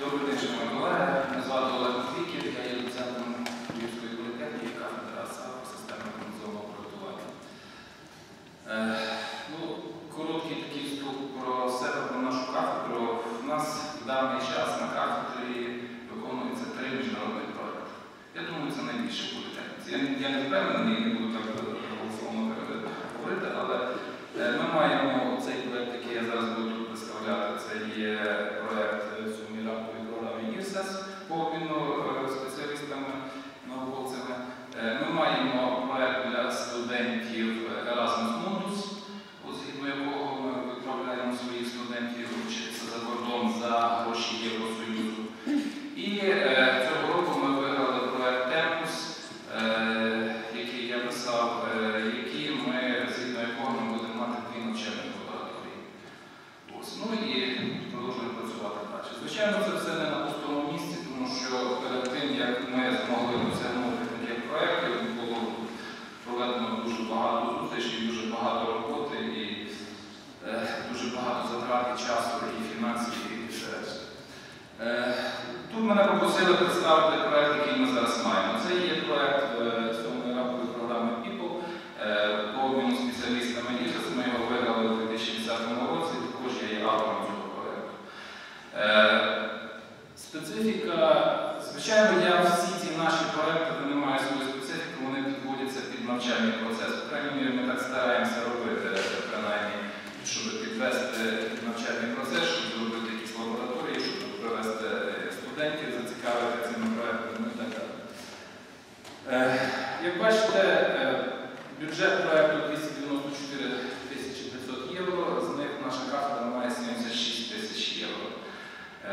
Добрий день, шановні колеги. Назвати Олег Фіків, я є доцентом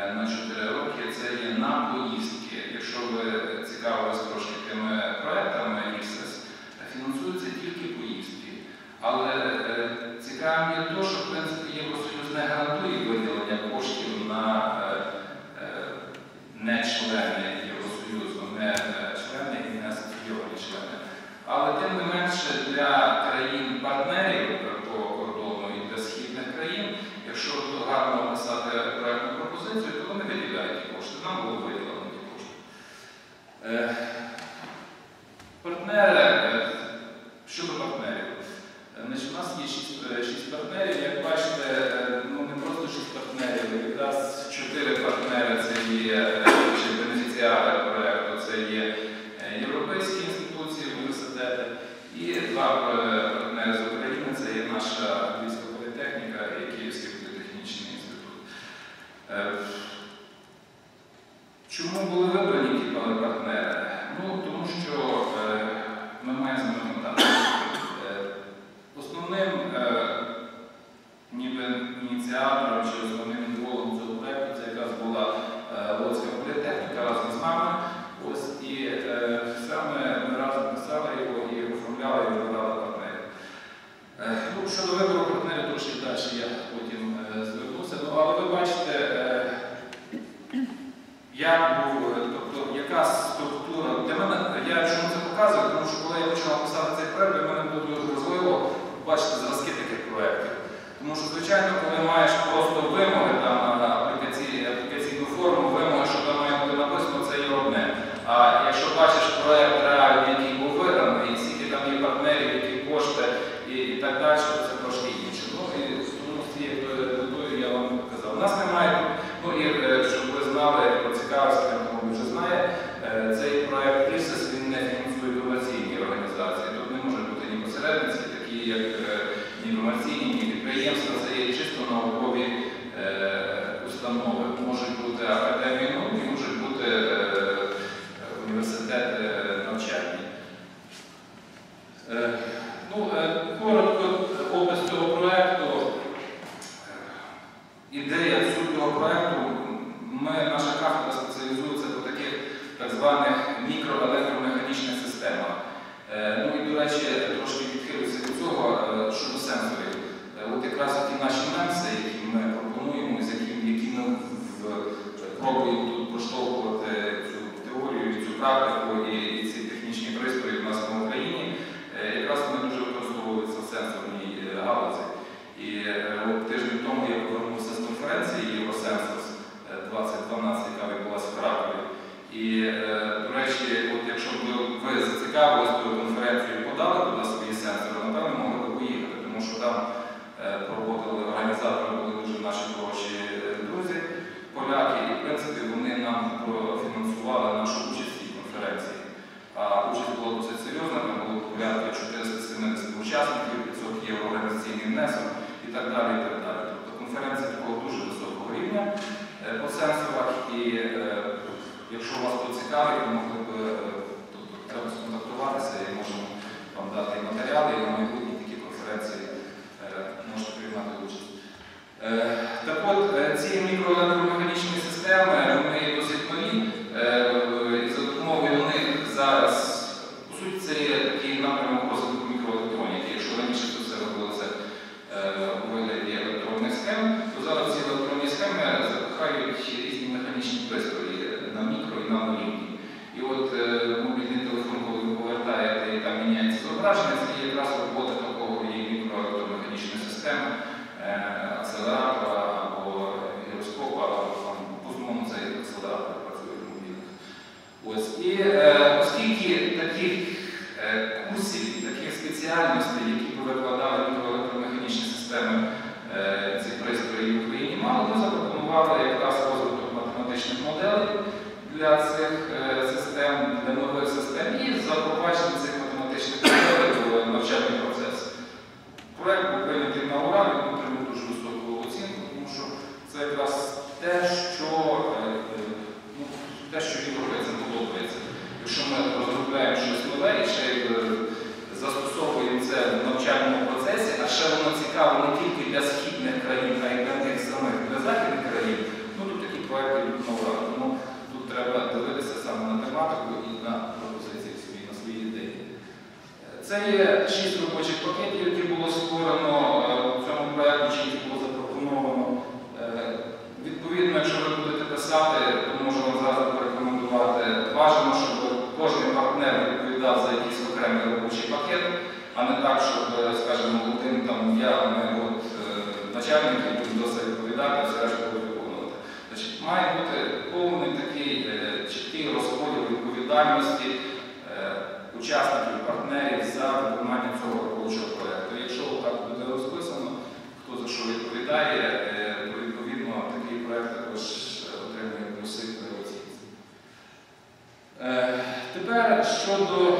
Е, на 4 роки це є на поїздки. Якщо ви цікавились трошки тими проектами ІСС, е, фінансуються тільки поїздки. Але е, цікавим є те, що в принципі Євросоюз не гарантує виділення коштів на нечлени. Партнери, щодо партнерів. Значить, у нас є шість, шість партнерів, do Euro. Né? Martini спробуємо тут проштовхувати цю теорію, цю практику. Якщо вас то цікавить, то могли б е, тобто, треба сконтактуватися і можемо вам дати матеріали. і Що воно цікаво не тільки для східних країн, а й для тих самих для західних країн, ну тут такі проекти йдуть нова. Тому тут треба дивитися саме на тематику і на пропозиції свої, на свої ідеї. Це є шість робочих пакетів, які було створено. відповідальності е, учасників, партнерів за виконання цього робочого проєкту. Якщо так буде розписано, хто за що відповідає, е, то відповідно такий проєкт також е, отримує плюси при оцінці. Тепер щодо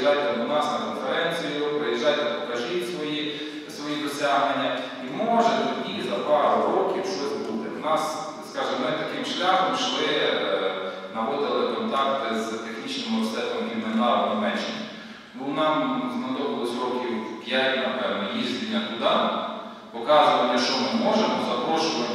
приїжджайте до нас на конференцію, приїжджайте, покажіть свої свої досягнення. І може тоді за пару років щось буде. У нас, скажімо, ми таким шляхом йшли, е, наводили контакти з технічним університетом Гімнара в Німеччині. Бо нам знадобилось років 5, напевно, їздення туди, показування, що ми можемо, запрошування.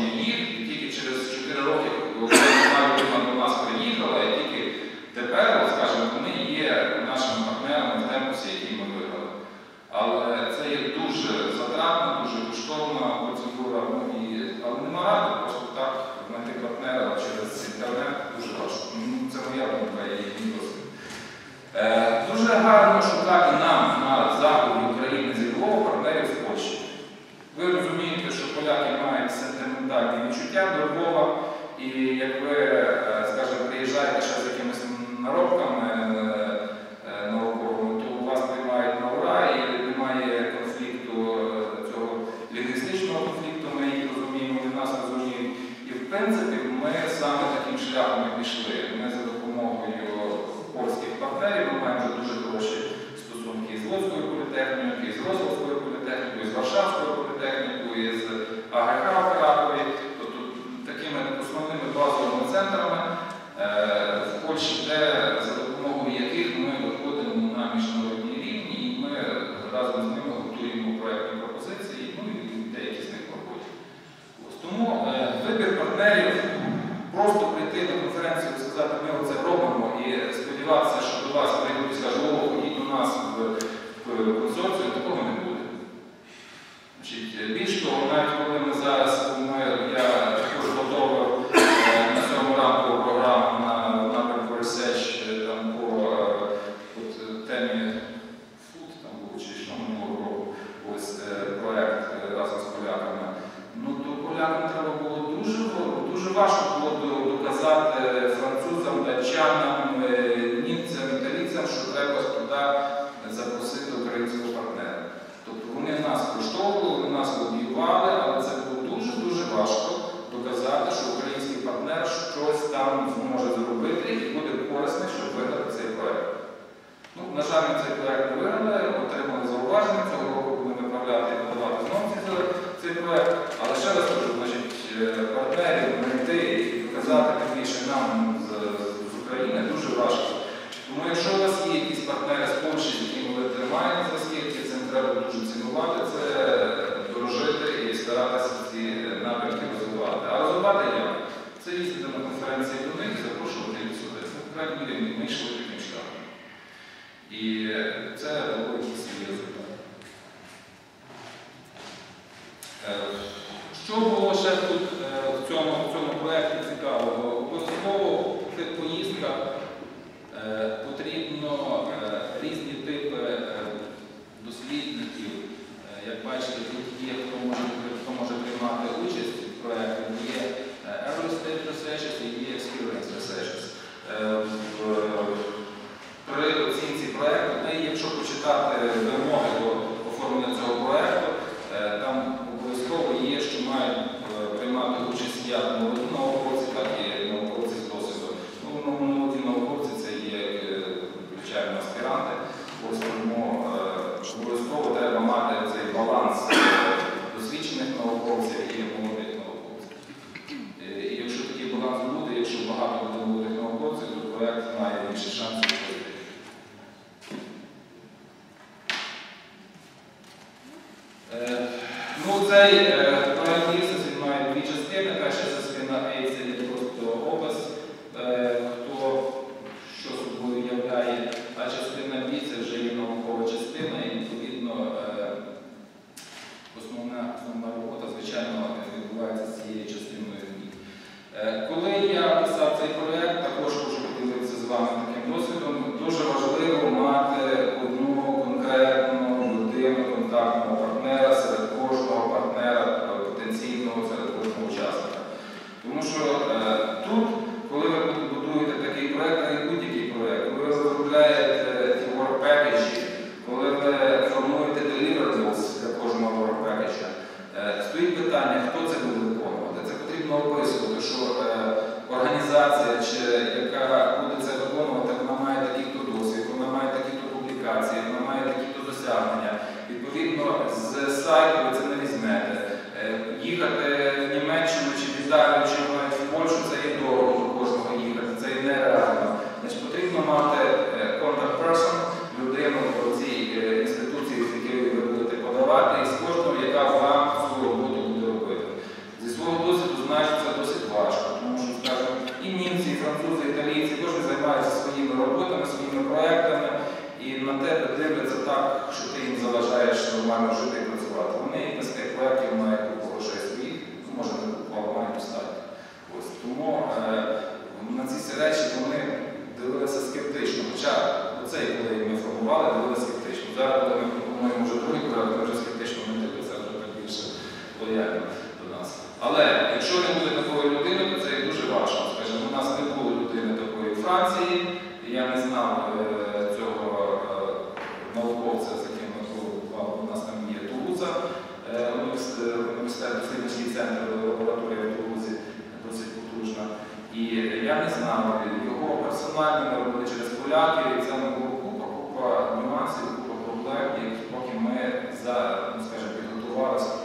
важко. and initially так, що ти їм заважаєш нормально жити і працювати. Вони без тих легків мають. контакти робити через поляки, і це було купа, купа нюансів, купа проблем, які поки ми за, ну, скажімо, підготувалися.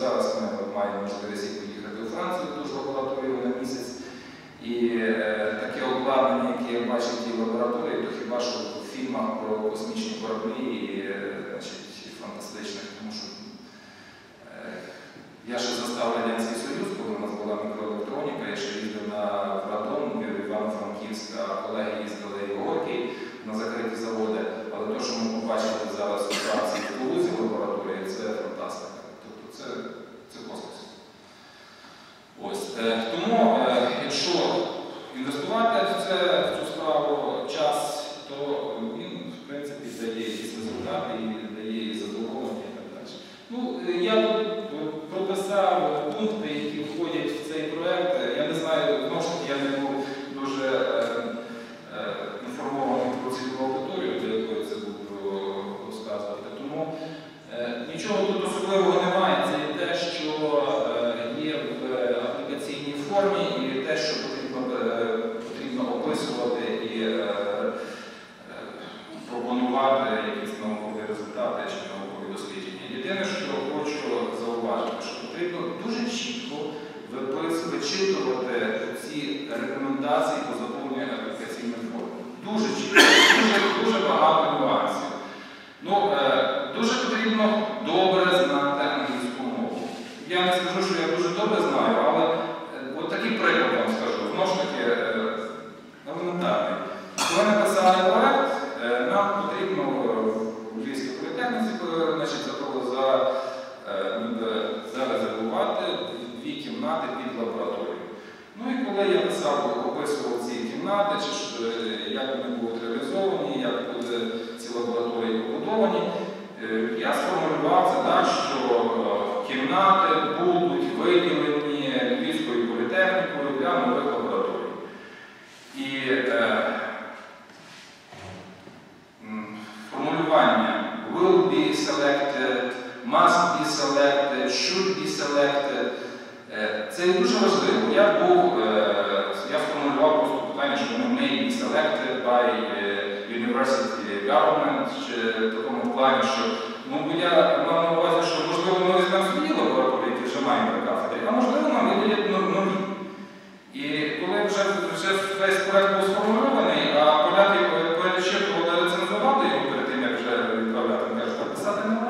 зараз ми маємо можливість поїхати у Францію, ту ж лабораторію на місяць. І е, таке обладнання, яке я бачив в тій лабораторії, то хіба що в фільмах про космічні кораблі і е, значить, фантастичних, тому що е, я ще застав Радянський Союз, коли у нас була мікроелектроніка, я ще їздив на Радон, Івано-Франківська, колеги їздили в Горкій на закриті заводи. Але те, що ми побачили зараз у Франції в Тулузі в лабораторії, це космос. Ось. Е, тому, е, якщо інвестувати в, це, в цю справу час, то він, в принципі, дає якісь результати і дає задоволення і так далі. Ну, е, я вчитувати ці рекомендації по проекти. Е, це дуже важливо. Я був, е, я сформулював просто питання, що ми may be selected by е, university government в такому плані, що ну, бо я мав на увазі, що можливо ми візьмемо свої лабораторії, які вже маємо на кафедрі, а можливо нам видають нові. І коли вже, вже весь проект був сформульований, а поляки перечитували, рецензували його перед тим, як вже відправляти, кажуть, писати не можна.